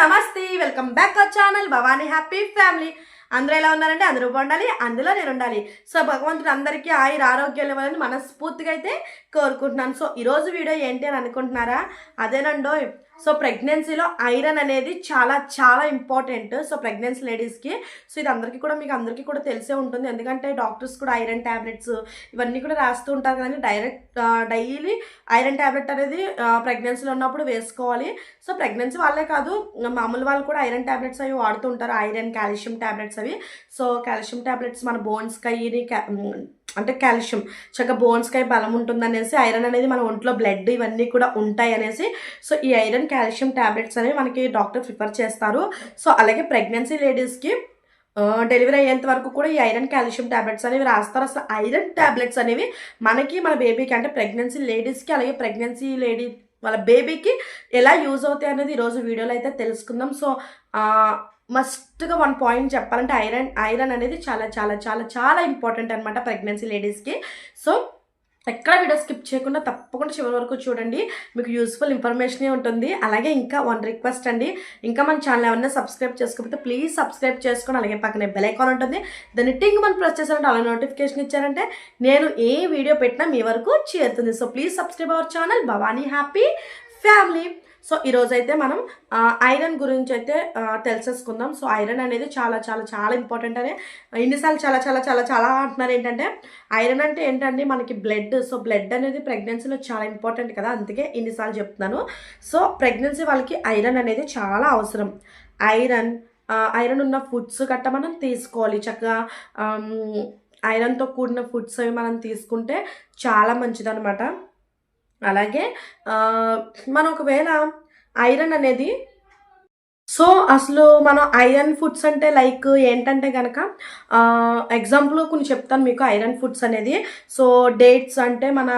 నమస్తే welcome back our channel Bhavani happy family. అందరూ ఎలా ఉన్నారంటే అందరూ బాగుండాలి అందులో నేను ఉండాలి. సో భగవంతుడు అందరికీ ఆయుర ఆరోగ్యాలు ఇవ్వాలని మనస్ఫూర్తిగా అయితే కోరుకుంటున్నాను. సో ఈరోజు వీడియో ఏంటి అని అనుకుంటున్నారా? అదేనండో సో ప్రెగ్నెన్సీలో ఐరన్ అనేది చాలా చాలా ఇంపార్టెంట్. సో ప్రెగ్నెన్సీ లేడీస్కి. సో ఇది అందరికీ కూడా మీకు అందరికీ కూడా తెలిసే ఉంటుంది. ఎందుకంటే డాక్టర్స్ కూడా ఐరన్ ట్యాబ్లెట్స్ ఇవన్నీ కూడా రాస్తూ ఉంటారు కానీ డైరెక్ట్ డైలీ ఐరన్ ట్యాబ్లెట్ అనేది ప్రెగ్నెన్సీలో ఉన్నప్పుడు వేసుకోవాలి. సో ప్రెగ్నెన్సీ వాళ్ళే కాదు మామూలు వాళ్ళు కూడా ఐరన్ ట్యాబ్లెట్స్ అవి వాడుతూ ఉంటారు. ఐరన్ కాల్షియం ట్యాబ్లెట్స్ అవి. సో కాల్షియం ట్యాబ్లెట్స్ మన బోన్స్కి అంటే కాల్షియం చక్కగా బోన్స్కాయ బలం ఉంటుందనేసి ఐరన్ అనేది మన ఒంట్లో బ్లడ్ ఇవన్నీ కూడా ఉంటాయి అనేసి సో ఈ ఐరన్ కాల్షియం ట్యాబ్లెట్స్ అనేవి మనకి డాక్టర్ ప్రిఫర్ చేస్తారు. సో అలాగే ప్రెగ్నెన్సీ లేడీస్కి డెలివరీ అయ్యేంత వరకు కూడా ఈ ఐరన్ కాల్షియం ట్యాబ్లెట్స్ అనేవి రాస్తారు. అసలు ఐరన్ ట్యాబ్లెట్స్ అనేవి మనకి మన బేబీకి అంటే ప్రెగ్నెన్సీ లేడీస్కి అలాగే ప్రెగ్నెన్సీ లేడీ వాళ్ళ బేబీకి ఎలా యూజ్ అవుతాయి అనేది ఈరోజు వీడియోలో అయితే తెలుసుకుందాం. సో మస్ట్గా వన్ పాయింట్ చెప్పాలంటే ఐరన్ ఐరన్ అనేది చాలా చాలా చాలా చాలా ఇంపార్టెంట్ అనమాట ప్రెగ్నెన్సీ లేడీస్కి సో ఎక్కడ వీడియో స్కిప్ చేయకుండా తప్పకుండా చివరి వరకు చూడండి. మీకు యూస్ఫుల్ ఇన్ఫర్మేషనే ఉంటుంది. అలాగే ఇంకా వన్ రిక్వెస్ట్ అండి. ఇంకా మన ఛానల్ ఏమన్నా సబ్స్క్రైబ్ చేసుకోకపోతే ప్లీజ్ సబ్స్క్రైబ్ చేసుకొని అలాగే పక్కనే బెల్ ఐకాన్ ఉంటుంది. దాన్ని టింగ్ మనం ప్రెస్ చేశారంటే అలా నోటిఫికేషన్ ఇచ్చారంటే నేను ఏ వీడియో పెట్టినా మీ వరకు చేరుతుంది. So please subscribe our channel Bhavani happy family so ఈరోజైతే మనం ఐరన్ గురించి అయితే తెలిసేసుకుందాం. సో ఐరన్ అనేది చాలా చాలా చాలా ఇంపార్టెంట్ అనే ఇన్నిసార్లు చాలా చాలా చాలా చాలా అంటున్నారు. ఏంటంటే ఐరన్ అంటే ఏంటంటే మనకి బ్లడ్. సో బ్లడ్ అనేది ప్రెగ్నెన్సీలో చాలా ఇంపార్టెంట్ కదా? అందుకే ఇన్నిసార్లు చెప్తున్నాను. సో ప్రెగ్నెన్సీ వాళ్ళకి ఐరన్ అనేది చాలా అవసరం. ఐరన్ ఐరన్ ఉన్న ఫుడ్స్ గట్ట మనం తీసుకోవాలి. చక్కగా ఐరన్తో కూడిన ఫుడ్స్ అవి మనం తీసుకుంటే చాలా మంచిదనమాట అలాగే మనం ఒకవేళ ఐరన్ అనేది సో అసలు మనం ఐరన్ ఫుడ్స్ అంటే లైక్ ఏంటంటే కనుక ఎగ్జాంపుల్ కొన్ని చెప్తాను మీకు ఐరన్ ఫుడ్స్ అనేది. సో డేట్స్ అంటే మన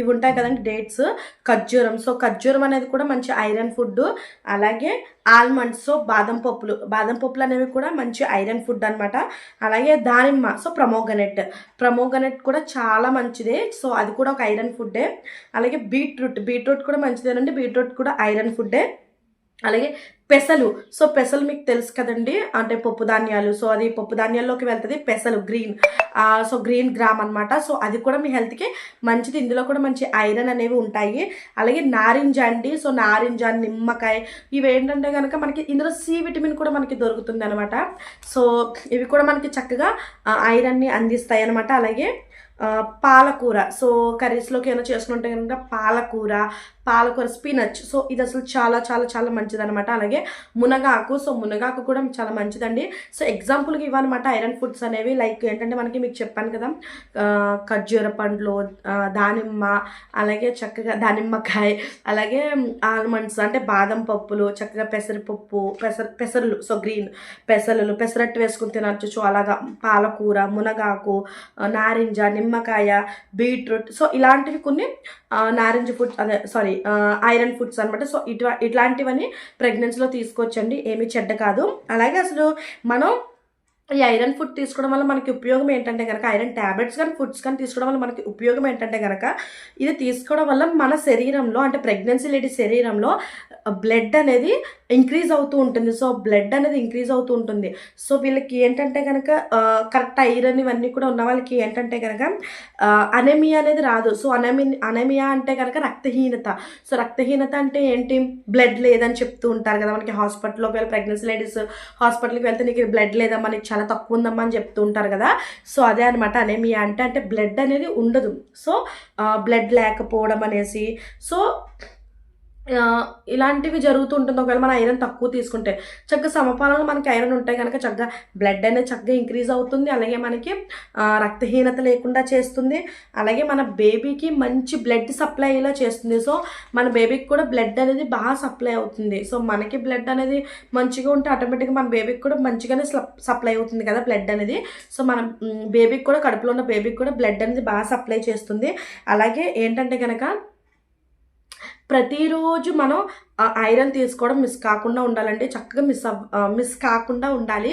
ఇవి ఉంటాయి కదండి డేట్స్ ఖర్జూరం. సో ఖర్జూరం అనేది కూడా మంచి ఐరన్ ఫుడ్ అలాగే ఆల్మండ్స్ సో బాదం పప్పులు. బాదం పప్పులు అనేవి కూడా మంచి ఐరన్ ఫుడ్ అనమాట అలాగే దానిమ్మ. సో ప్రమోగనెట్ ప్రమోగనెట్ కూడా చాలా మంచిదే. సో అది కూడా ఒక ఐరన్ ఫుడ్డే అలాగే బీట్రూట్ బీట్రూట్ కూడా మంచిదేనండి. బీట్రూట్ కూడా ఐరన్ ఫుడ్డే అలాగే పెసలు. సో పెసలు మీకు తెలుసు కదండి. అంటే పప్పు ధాన్యాలు. సో అది పప్పు ధాన్యాల్లోకి వెళ్తుంది. పెసలు గ్రీన్. సో గ్రీన్ గ్రామ్ అనమాట సో అది కూడా మీ హెల్త్కి మంచిది. ఇందులో కూడా మంచి ఐరన్ అనేవి ఉంటాయి. అలాగే నారింజ అండి. సో నారింజ నిమ్మకాయ ఇవి ఏంటంటే కనుక మనకి ఇందులో సి విటమిన్ కూడా మనకి దొరుకుతుంది అనమాట సో ఇవి కూడా మనకి చక్కగా ఐరన్ని అందిస్తాయి అనమాట అలాగే పాలకూర. సో కర్రీస్లోకి ఏమైనా చేసుకుంటే కనుక పాలకూర పాలకూర స్పినచ్. సో ఇది అసలు చాలా చాలా చాలా మంచిది అనమాట అలాగే మునగాకు. సో మునగాకు కూడా చాలా మంచిదండి. సో ఎగ్జాంపుల్కి ఇవ్వాలన్నమాట ఐరన్ ఫుడ్స్ అనేవి. లైక్ ఏంటంటే మనకి మీకు చెప్పాను కదా ఖర్జూర పండ్లు దానిమ్మ అలాగే చక్కగా దానిమ్మకాయ అలాగే ఆల్మండ్స్ అంటే బాదం పప్పులు చక్కగా పెసరపప్పు పెసర పెసరలు. సో గ్రీన్ పెసరలు పెసరట్టు వేసుకుని తినచ్చు. సో అలాగా పాలకూర మునగాకు నారింజ నిమ్మకాయ బీట్రూట్. సో ఇలాంటివి కొన్ని నారింజ ఫుడ్ అదే సారీ ఐరన్ ఫుడ్స్ అనమాట సో ఇటు ఇట్లాంటివన్నీ ప్రెగ్నెన్సీలో తీసుకోవచ్చండి ఏమీ చెడ్డ కాదు. అలాగే అసలు మనం ఈ ఐరన్ ఫుడ్ తీసుకోవడం వల్ల మనకి ఉపయోగం ఏంటంటే కనుక ఐరన్ ట్యాబ్లెట్స్ కానీ ఫుడ్స్ కానీ తీసుకోవడం వల్ల మనకి ఉపయోగం ఏంటంటే కనుక ఇది తీసుకోవడం వల్ల మన శరీరంలో అంటే ప్రెగ్నెన్సీ లేడీ శరీరంలో బ్లడ్ అనేది ఇంక్రీజ్ అవుతూ ఉంటుంది. సో బ్లడ్ అనేది ఇంక్రీజ్ అవుతూ ఉంటుంది. సో వీళ్ళకి ఏంటంటే కనుక కరెక్ట్ ఐరన్ ఇవన్నీ కూడా ఉన్న వాళ్ళకి ఏంటంటే కనుక అనేమియా అనేది రాదు. సో అనమి అనమియా అంటే కనుక రక్తహీనత. సో రక్తహీనత అంటే ఏంటి? బ్లడ్ లేదని చెప్తూ ఉంటారు కదా మనకి హాస్పిటల్లో ఒకవేళ ప్రెగ్నెన్సీ లేడీస్ హాస్పిటల్కి వెళ్తే నీకు బ్లడ్ లేదమ్మా నీకు చాలా తక్కువ ఉందమ్మా అని చెప్తూ ఉంటారు కదా. సో అదే అనమాట అనేమియా అంటే అంటే బ్లడ్ అనేది ఉండదు. సో బ్లడ్ లేకపోవడం అనేసి. సో ఇలాంటివి జరుగుతుంటుంది. ఒకవేళ మన ఐరన్ తక్కువ తీసుకుంటే చక్కగా సమపాలనలో మనకి ఐరన్ ఉంటాయి కనుక చక్కగా బ్లడ్ అనేది చక్కగా ఇంక్రీజ్ అవుతుంది. అలాగే మనకి రక్తహీనత లేకుండా చేస్తుంది. అలాగే మన బేబీకి మంచి బ్లడ్ సప్లై అయ్యేలా చేస్తుంది. సో మన బేబీకి కూడా బ్లడ్ అనేది బాగా సప్లై అవుతుంది. సో మనకి బ్లడ్ అనేది మంచిగా ఉంటే ఆటోమేటిక్గా మన బేబీకి కూడా మంచిగానే సప్లై అవుతుంది కదా బ్లడ్ అనేది. సో మన బేబీకి కూడా కడుపులో ఉన్న బేబీకి కూడా బ్లడ్ అనేది బాగా సప్లై చేస్తుంది. అలాగే ఏంటంటే కనుక ప్రతిరోజు మనం ఐరన్ తీసుకోవడం మిస్ కాకుండా ఉండాలండి. చక్కగా మిస్ మిస్ కాకుండా ఉండాలి.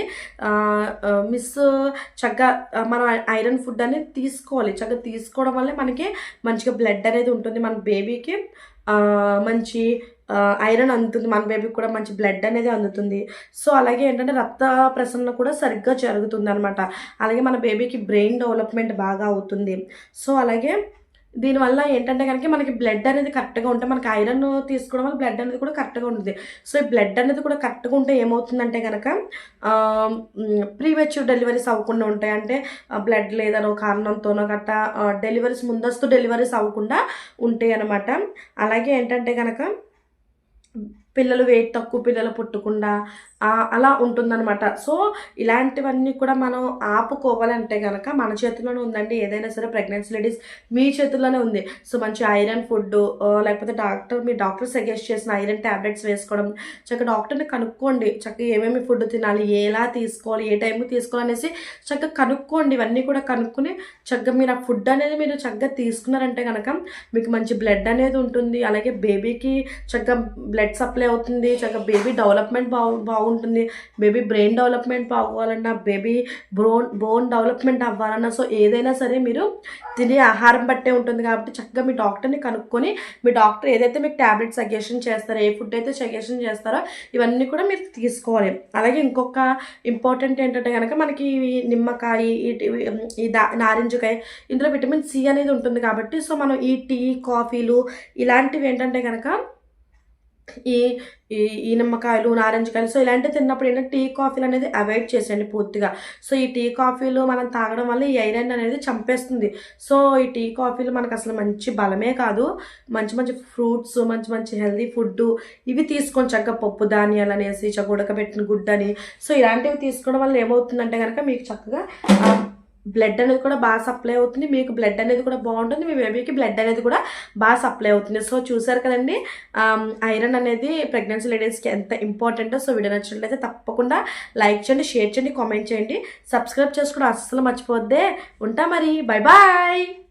మిస్ చక్కగా మనం ఐరన్ ఫుడ్ అనేది తీసుకోవాలి. చక్కగా తీసుకోవడం వల్లే మనకి మంచిగా బ్లడ్ అనేది ఉంటుంది. మన బేబీకి మంచి ఐరన్ అందుతుంది. మన బేబీకి కూడా మంచి బ్లడ్ అనేది అందుతుంది. సో అలాగే ఏంటంటే రక్త ప్రసరణ కూడా సరిగ్గా జరుగుతుంది అనమాట అలాగే మన బేబీకి బ్రెయిన్ డెవలప్మెంట్ బాగా అవుతుంది. సో అలాగే దీనివల్ల ఏంటంటే కనుక మనకి బ్లడ్ అనేది కరెక్ట్గా ఉంటే మనకి ఐరన్ తీసుకోవడం వల్ల బ్లడ్ అనేది కూడా కరెక్ట్గా ఉంటుంది. సో ఈ బ్లడ్ అనేది కూడా కరెక్ట్గా ఉంటే ఏమవుతుందంటే కనుక ప్రీమెచ్యూర్ డెలివరీస్ అవ్వకుండా ఉంటాయి. అంటే బ్లడ్ లేదనో కారణంతోనో గట్ట డెలివరీస్ ముందస్తు డెలివరీస్ అవ్వకుండా ఉంటాయి అనమాట అలాగే ఏంటంటే కనుక పిల్లలు వెయిట్ తక్కువ పిల్లలు పుట్టకుండా అలా ఉంటుందన్నమాట. సో ఇలాంటివన్నీ కూడా మనం ఆపుకోవాలంటే కనుక మన చేతిలోనే ఉందండి. ఏదైనా సరే ప్రెగ్నెన్సీ లేడీస్ మీ చేతుల్లోనే ఉంది. సో మంచి ఐరన్ ఫుడ్ లేకపోతే డాక్టర్ మీ డాక్టర్ సజెస్ట్ చేసిన ఐరన్ ట్యాబ్లెట్స్ వేసుకోవడం చక్కగా డాక్టర్ని కనుక్కోండి. చక్కగా ఏమేమి ఫుడ్ తినాలి ఎలా తీసుకోవాలి ఏ టైంకి తీసుకోవాలనేసి చక్కగా కనుక్కోండి. ఇవన్నీ కూడా కనుక్కొని చక్కగా మీరు ఆ ఫుడ్ అనేది మీరు చక్కగా తీసుకున్నారంటే కనుక మీకు మంచి బ్లడ్ అనేది ఉంటుంది. అలాగే బేబీకి చక్కగా బ్లడ్ సప్లై అవుతుంది. చక్కగా బేబీ డెవలప్మెంట్ బాగు బాగుంటుంది. బేబీ బ్రెయిన్ డెవలప్మెంట్ బాగోవాలన్నా బేబీ బ్రోన్ బోన్ డెవలప్మెంట్ అవ్వాలన్నా సో ఏదైనా సరే మీరు తినే ఆహారం బట్టే ఉంటుంది కాబట్టి చక్కగా మీ డాక్టర్ని కనుక్కొని మీ డాక్టర్ ఏదైతే మీకు ట్యాబ్లెట్ సజెషన్ చేస్తారో ఏ ఫుడ్ అయితే సజెషన్ చేస్తారో ఇవన్నీ కూడా మీరు తీసుకోవాలి. అలాగే ఇంకొక ఇంపార్టెంట్ ఏంటంటే కనుక మనకి నిమ్మకాయ ఈ నారింజకాయ ఇందులో విటమిన్ సి అనేది ఉంటుంది కాబట్టి సో మనం ఈ టీ కాఫీలు ఇలాంటివి ఏంటంటే కనుక ఈ ఈ ఈ నిమ్మకాయలు నారింజకాయలు సో ఇలాంటివి తిన్నప్పుడు ఏంటంటే టీ కాఫీలు అనేది అవాయిడ్ చేసేయండి పూర్తిగా. సో ఈ టీ కాఫీలు మనం తాగడం వల్ల ఈ ఐరన్ అనేది చంపేస్తుంది. సో ఈ టీ కాఫీలు మనకు అసలు మంచి బలమే కాదు. మంచి మంచి ఫ్రూట్స్ మంచి మంచి హెల్దీ ఫుడ్ ఇవి తీసుకొని చక్కగా పప్పు ధాన్యాలు అనేసి చక్కగా ఉడకబెట్టిన గుడ్డని. సో ఇలాంటివి తీసుకోవడం వల్ల ఏమవుతుందంటే కనుక మీకు చక్కగా బ్లడ్ అనేది కూడా బాగా సప్లై అవుతుంది. మీకు బ్లడ్ అనేది కూడా బాగుంటుంది. మీ బేబీకి బ్లడ్ అనేది కూడా బాగా సప్లై అవుతుంది. సో చూసారు కదండి ఐరన్ అనేది ప్రెగ్నెన్సీ లేడీస్కి ఎంత ఇంపార్టెంటో సో వీడియో నచ్చినట్లయితే తప్పకుండా లైక్ చేయండి షేర్ చేయండి కామెంట్ చేయండి. సబ్స్క్రైబ్ చేసుకోవడం అస్సలు మర్చిపోద్దే ఉంటా మరి. Bye bye